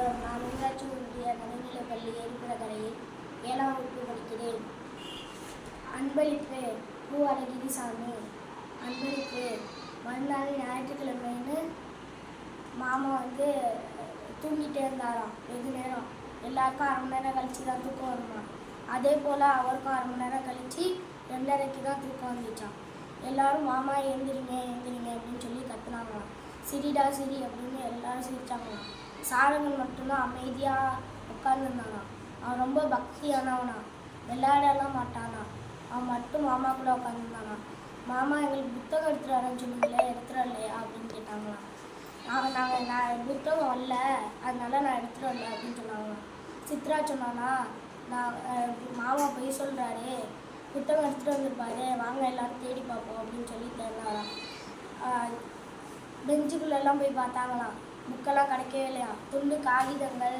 வணக்கம் நான் ஊராட்சி ஒன்றிய நடுநிலைப்பள்ளி எரிபுரகரையில் ஏழாம் வகுப்பு படிக்கிறேன். அன்பளிப்பு பூ அழகிரிசாமி அன்பளிப்பு மறுநாள் ஞாயிற்றுக்கிழமைன்னு மாமா வந்து தூங்கிட்டே இருந்தாராம் வெகு நேரம். எல்லாருக்கும் அரை மணி நேரம் கழிச்சு தான் தூக்கம் வருமா? அதே போல் அவருக்கும் அரை மணி நேரம் கழிச்சு ரெண்டரைக்கு தான் தூக்கம் வந்துச்சான் எல்லாரும் மாமா எந்திரிங்க எந்திரிங்க அப்படின்னு சொல்லி கத்துனாங்களாம். சிரிடா சிரி அப்படின்னு எல்லாரும் சிரிச்சாங்களாம். சாரங்கள் மட்டும்தான் அமைதியாக உட்காந்துருந்தானாம் அவன் ரொம்ப பக்தியானவனா. விளையாடலாம் மாட்டானா? அவன் மட்டும் மாமா கூட உட்காந்துருந்தானா மாமா எங்களுக்கு புத்தகம் எடுத்துகிறாரன்னு சொன்னீங்களே எடுத்துட்டு இல்லையா அப்படின்னு கேட்டாங்களாம் நாங்கள் நாங்கள் நான் புத்தகம் வரல. அதனால நான் எடுத்துகிட்டு வரல அப்படின்னு சொன்னாங்களாம் சித்ரா சொன்னானா நான் மாமா போய் சொல்கிறாரு புத்தகம் எடுத்துகிட்டு வந்திருப்பாரு வாங்க எல்லாரும் தேடி பார்ப்போம் அப்படின்னு சொல்லி தேடினாராம் பெஞ்சுக்குள்ளெல்லாம் போய் பார்த்தாங்களாம். புக்கெல்லாம் கிடைக்கவே இல்லையா? துண்டு காகிதங்கள்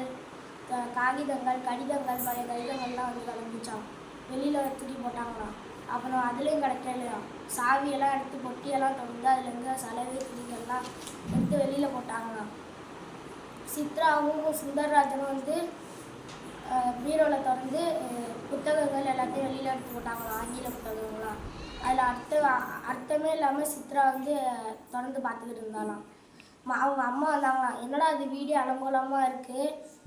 காகிதங்கள் கடிதங்கள் பழைய கடிதங்கள்லாம் வந்து கலந்துச்சான் வெளியில் தூக்கி போட்டாங்களாம் அப்புறம் அதுலேயும் கிடைக்கலையா சாவியெல்லாம் எடுத்து பொட்டியெல்லாம் தொடர்ந்து அதில் இருந்த சலவை துணிகள்லாம் எடுத்து வெளியில் போட்டாங்களாம் சித்ராவும் சுந்தர்ராஜனும் வந்து பீரோவில் திறந்து புத்தகங்கள் எல்லாத்தையும் வெளியில் எடுத்து போட்டாங்களாம் ஆங்கில புத்தகங்களாம் அதில் அர்த்தம் அர்த்தமே இல்லாமல் சித்ரா வந்து திறந்து பார்த்துக்கிட்டு இருந்தாலாம் அவங்க அம்மா வந்தாங்களாம் என்னடா இது வீடியோ அலங்கோலமாக இருக்குது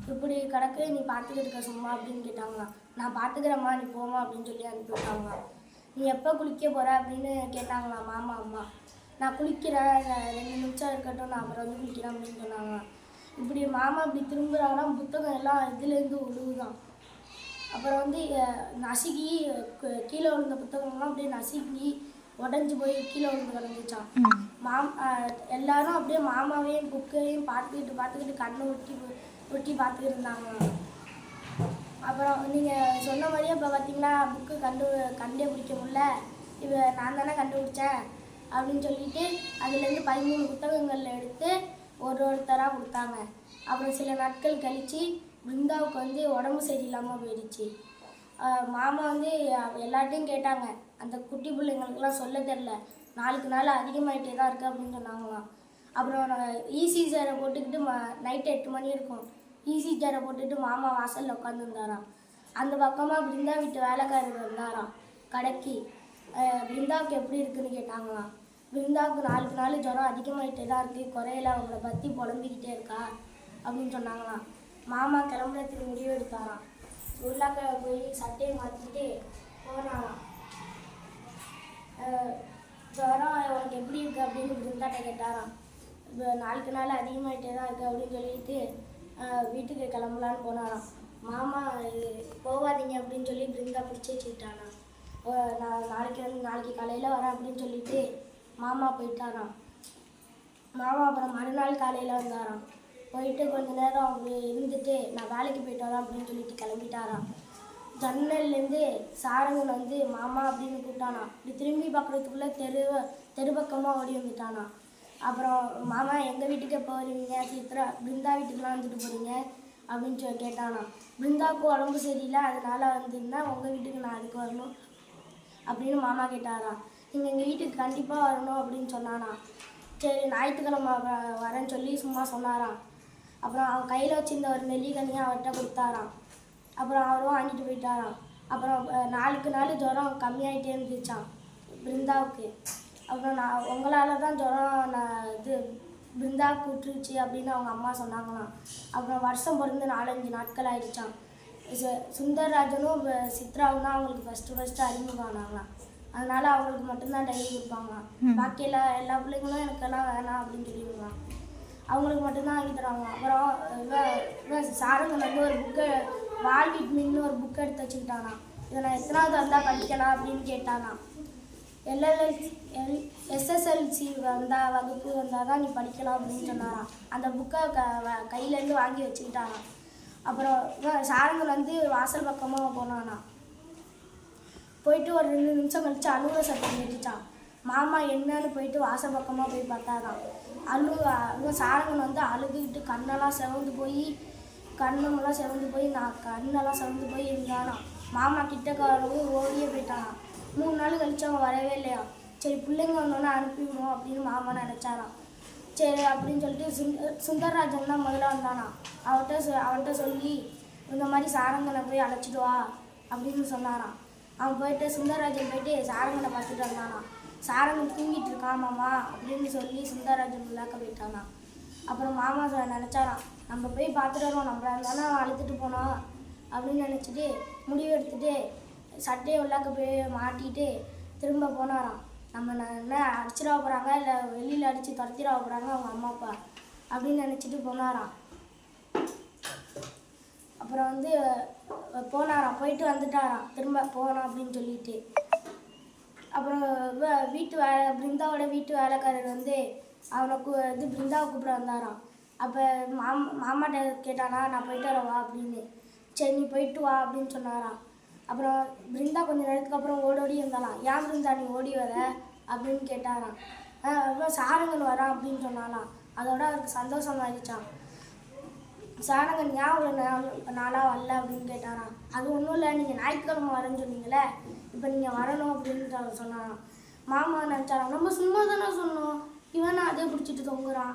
இப்படி கிடக்கு நீ பார்த்துக்கிட்டு இருக்க சும்மா அப்படின்னு கேட்டாங்களாம் நான் பார்த்துக்கிறேம்மா நீ போமா அப்படின்னு சொல்லி அனுப்பிவிட்டாங்க நீ எப்போ குளிக்க போகிற அப்படின்னு கேட்டாங்களாம் மாமா அம்மா. நான் குளிக்கிறேன் ரெண்டு நிமிஷம் இருக்கட்டும் நான் அப்புறம் வந்து குளிக்கிறேன் அப்படின்னு சொன்னாங்களாம் இப்படி மாமா இப்படி திரும்புகிறாங்கன்னா புத்தகம் எல்லாம் இதுலேருந்து உழுவுதான் அப்புறம் வந்து நசுக்கி கீழே விழுந்த புத்தகம்லாம் அப்படியே நசுக்கி உடஞ்சி போய் கீழே விழுந்து கிடந்துச்சான் மாம் எல்லாரும் அப்படியே மாமாவையும் புக்கையும் பார்த்துக்கிட்டு பார்த்துக்கிட்டு கண்ணை ஒட்டி ஒட்டி பார்த்துக்கிட்டு இருந்தாங்க அப்புறம் நீங்கள் சொன்ன மாதிரியே இப்போ பார்த்தீங்களா புக்கு கண்டு கண்டே பிடிக்க முடியல. இவ நான் தானே கண்டுபிடிச்சேன் அப்படின்னு சொல்லிட்டு அதுலேருந்து பதிமூணு புத்தகங்கள் எடுத்து ஒரு ஒருத்தராக கொடுத்தாங்க. அப்புறம் சில நாட்கள் கழித்து பிருந்தாவுக்கு வந்து உடம்பு சரியில்லாமல் போயிடுச்சு. மாமா வந்து எல்லார்ட்டையும் கேட்டாங்க. அந்த குட்டி பிள்ளைங்களுக்கெல்லாம் சொல்ல தெரில நாளுக்கு நாள் அதிகமாகிட்டே தான் இருக்குது அப்படின்னு சொன்னாங்களாம். அப்புறம் ஈசி சேரை போட்டுக்கிட்டு ம நைட்டு எட்டு மணி இருக்கும். ஈசி சேரை போட்டுட்டு மாமா வாசலில் உட்காந்துருந்தாராம் அந்த பக்கமாக பிருந்தா வீட்டு வேலைக்காரர் வந்தாராம். கடைக்கு. பிருந்தாவுக்கு எப்படி இருக்குன்னு கேட்டாங்களாம். பிருந்தாவுக்கு நாளுக்கு நாள் ஜுரம் அதிகமாகிட்டே தான் இருக்குது குறையில அவங்கள பற்றி புலம்பிக்கிட்டே இருக்கா அப்படின்னு சொன்னாங்களாம். மாமா கிளம்புறதுக்கு முடிவு எடுத்தாராம். உள்ளாக்க போய் சட்டையை மாற்றிட்டு போனாலாம் ஜுவரம் ஜுரம் உனக்கு எப்படி இருக்கு அப்படின்னு பிருந்தாட்ட கேட்டாராம். இப்போ நாளுக்கு நாள் அதிகமாயிட்டே தான் இருக்கு அப்படின்னு சொல்லிட்டு வீட்டுக்கு கிளம்பலான்னு போனாராம். மாமா இது போகாதீங்க அப்படின்னு சொல்லி பிருந்தா பிடிச்சி வச்சுக்கிட்டானா நான் நாளைக்கு வந்து நாளைக்கு காலையில் வரேன் அப்படின்னு சொல்லிட்டு மாமா போயிட்டாராம். மாமா அப்புறம் மறுநாள் காலையில் வந்தாராம். போயிட்டு கொஞ்ச நேரம் அப்படி இருந்துட்டு நான் வேலைக்கு போயிட்டு வரேன் அப்படின்னு சொல்லிட்டு கிளம்பிட்டாராம். ஜன்னல்லேருந்து சாரங்கன் வந்து மாமா அப்படின்னு கூப்பிட்டானா இப்படி திரும்பி பார்க்குறதுக்குள்ளே தெரு தெருபக்கமாக ஓடி வந்துட்டானா அப்புறம் மாமா எங்கள் வீட்டுக்கு எப்போ வருவீங்க? சித்ரா பிருந்தா வீட்டுக்குலாம் வந்துட்டு போகிறீங்க அப்படின்னு சொல்லி கேட்டானா பிருந்தாவுக்கு உடம்பு சரியில்லை அதனால வந்துருந்தா உங்கள் வீட்டுக்கு நான் அதுக்கு வரணும்? அப்படின்னு மாமா கேட்டாராம். நீங்கள் எங்கள் வீட்டுக்கு கண்டிப்பாக வரணும் அப்படின்னு சொன்னானா சரி ஞாயிற்றுக்கிழமை வரேன்னு சொல்லி சும்மா சொன்னாராம். அப்புறம் அவன் கையில் வச்சிருந்த ஒரு நெல்லிக்கனியை அவர்கிட்ட கொடுத்தாராம். அப்புறம் அவரும் வாங்கிட்டு போயிட்டாராம். அப்புறம் நாளுக்கு நாள் ஜுரம் கம்மியாயிட்டே இருந்துச்சான் பிருந்தாவுக்கு. அப்புறம் நான் உங்களால் தான் ஜுரம் நான் இது பிருந்தாவுக்கு விட்டுருச்சு அப்படின்னு அவங்க அம்மா சொன்னாங்களாம். அப்புறம் வருஷம் பிறந்து நாலஞ்சு நாட்கள் ஆயிடுச்சான் சுந்தர்ராஜனும் சித்ராவும் தான் அவங்களுக்கு ஃபஸ்ட்டு ஃபஸ்ட்டு அறிமுகம் ஆனாங்களாம் அதனால அவங்களுக்கு மட்டும்தான் டைரி கொடுப்பாங்களாம். பாக்கி எல்லா எல்லா பிள்ளைங்களும் எனக்கெல்லாம் வேணாம் அப்படின்னு சொல்லிடுவாங்க அவங்களுக்கு மட்டும்தான் வாங்கி தருவாங்க. அப்புறம் இவ- வந்து ஒரு புக்கை வால்விட் மின்னு ஒரு புக் எடுத்து வச்சுக்கிட்டானா. இதை நான் எத்தனாவது வந்தால் படிக்கலாம் அப்படின்னு கேட்டானா. எல்எல்எல்சி எல் எஸ்எஸ்எல்சி வந்தால் வகுப்பு வந்தால் தான் நீ படிக்கலாம் அப்படின்னு சொன்னாராம் அந்த புக்கை க வ- கையிலேருந்து வாங்கி வச்சுக்கிட்டானா. அப்புறம் இவன் வந்து வாசல் பக்கமாக போனானா. போயிட்டு ஒரு ரெண்டு நிமிஷம் கழிச்சு அலுவலக சத்தம் கேட்டுச்சான் மாமா என்னன்னு போயிட்டு வாசல் பக்கமாக போய் பார்த்தாராம். அழு அங்கே சாரங்கன் வந்து அழுதுகிட்டு கண்ணெல்லாம் செவந்து போய் கண்ணெல்லாம் செவந்து போய் நான் கண்ணெல்லாம் செவந்து போய் இருந்தானா மாமா கிட்ட வரவும் ஓடியே போயிட்டானாம். மூணு நாள் கழிச்சு அவன் வரவே இல்லையா? சரி பிள்ளைங்க வந்தோன்னே அனுப்பிவிடும் அப்படின்னு மாமா நினச்சாராம். சரி அப்படின்னு சொல்லிட்டு சுந்த சுந்தரராஜன் தான் முதல்ல வந்தானா அவன்கிட்ட சொ அவன்கிட்ட சொல்லி இந்த மாதிரி சாரங்கனை போய் அழைச்சிட்டு வா அப்படின்னு சொன்னாராம். அவன் போயிட்டு சுந்தரராஜன் போயிட்டு சாரங்கனை பார்த்துட்டு வந்தானா சாரங்கம் தூங்கிட்டு இருக்கான் மாமா அப்படின்னு சொல்லி சுந்தரராஜன் உள்ளாக்க போயிட்டானா அப்புறம் மாமா சொ- நினச்சாராம் நம்ம போய் பார்த்துட்டு வருவோம் நம்மளால தானே அழுத்துட்டு போனான் அப்படின்னு நினச்சிட்டு முடிவு எடுத்துட்டு சட்டையை உள்ளாக்க போய் மாட்டிட்டு திரும்ப போனாராம். நம்ம என்ன அடிச்சிட போகிறாங்க இல்லை வெளியில் அடித்து துரத்திட போகிறாங்க அவங்க அம்மா அப்பா அப்படின்னு நினச்சிட்டு போனாராம். அப்புறம் வந்து போனாராம் போயிட்டு வந்துட்டாராம். திரும்ப போனோம் அப்படின்னு சொல்லிட்டு. அப்புறம் வீட்டு வேலை பிருந்தாவோட வீட்டு வேலைக்காரர் வந்து அவனை கூ இது பிருந்தாவை கூப்பிட வந்தாராம். அப்போ மாம் மாமாட்ட கேட்டானா நான் போயிட்டு வரேன் வா அப்படின்னு. சரி நீ போயிட்டு வா அப்படின்னு சொன்னாராம். அப்புறம் பிருந்தா கொஞ்சம் நேரத்துக்கு அப்புறம் ஓடி ஓடி இருந்தாலாம் ஏன் பிருந்தா நீ ஓடி வர? அப்படின்னு கேட்டாராம். அப்புறம் சாரங்கன் வரான் அப்படின்னு சொன்னாலாம் அதோட அவருக்கு சந்தோஷம் ஆகிடுச்சான் சாரங்கன் ஏன் அவ்வளோ நாளாக வரல அப்படின்னு கேட்டாராம். அது ஒன்றும் இல்லை நீங்கள் ஞாயிற்றுக்கிழமை வரேன்னு சொன்னீங்களே இப்போ நீங்கள் வரணும் அப்படின்னு அவர் சொன்னாராம் மாமா நினச்சாராம் நம்ம சும்மா தானே சொன்னோம். இவன் அதே பிடிச்சிட்டு தொங்குறான்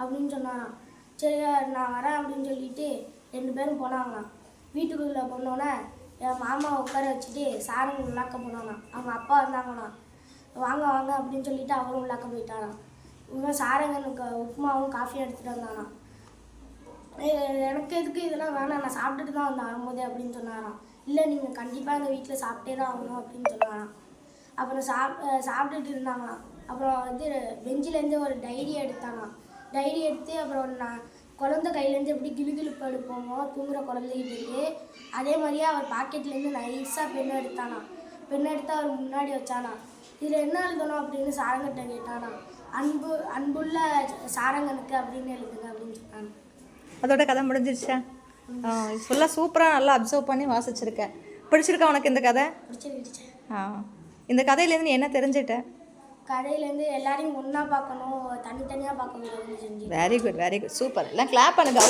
அப்படின்னு சொன்னாராம். சரி நான் வரேன் அப்படின்னு சொல்லிட்டு ரெண்டு பேரும் போனாங்களாம் வீட்டுக்குள்ளே போனோன்னே என் மாமா உட்கார வச்சுட்டு சாருங்க உள்ளாக்க போனாங்க. அவங்க அப்பா வந்தாங்களாம். வாங்க வாங்க அப்படின்னு சொல்லிட்டு அவரும் உள்ளாக்க போயிட்டாராம். இவன் சாரங்கனுக்கு உப்புமாவும் காஃபியும் எடுத்துகிட்டு வந்தானாம் எனக்கு எதுக்கு இதெல்லாம் வேணாம். நான் சாப்பிட்டுட்டு தான் வந்தேன் வரும்போதே அப்படின்னு சொன்னாராம். இல்லை நீங்கள் கண்டிப்பாக எங்கள் வீட்டில் சாப்பிட்டே தான் ஆகணும் அப்படின்னு சொன்னாராம் அப்புறம் சாப் சாப்பிட்டுட்டு இருந்தாங்களாம் அப்புறம் வந்து பெஞ்சிலேருந்து ஒரு டைரி எடுத்தானாம் டைரி எடுத்து அப்புறம் நான் குழந்தை கையிலேருந்து எப்படி கிளுகிளுப்பு எடுப்போமோ தூங்குற குழந்தைகிட்டே அதே மாதிரியே அவர் பாக்கெட்லேருந்து நைஸாக பெண் எடுத்தானா. பெண்ணை எடுத்து அவர் முன்னாடி வச்சானா. இதில் என்ன எழுதணும்? அப்படின்னு சாரங்கிட்ட கேட்டானா. அன்பு அன்புள்ள சாரங்கனுக்கு அப்படின்னு எழுதுங்க அப்படின்னு சொன்னாங்க அதோட கதை முடிஞ்சிருச்சா? ஃபுல்லாக சூப்பராக நல்லா அப்சர்வ் பண்ணி வாசிச்சிருக்க. பிடிச்சிருக்கா உனக்கு இந்த கதை? ஆ. இந்த கதையிலேருந்து நீ என்ன தெரிஞ்சிட்ட? கடையிலேருந்து எல்லாரையும் ஒன்றா பார்க்கணும் தனித்தனியாக பார்க்க முடியாதுன்னு செஞ்சு very good very good super எல்லாம் கிளாப் பண்ணுங்க.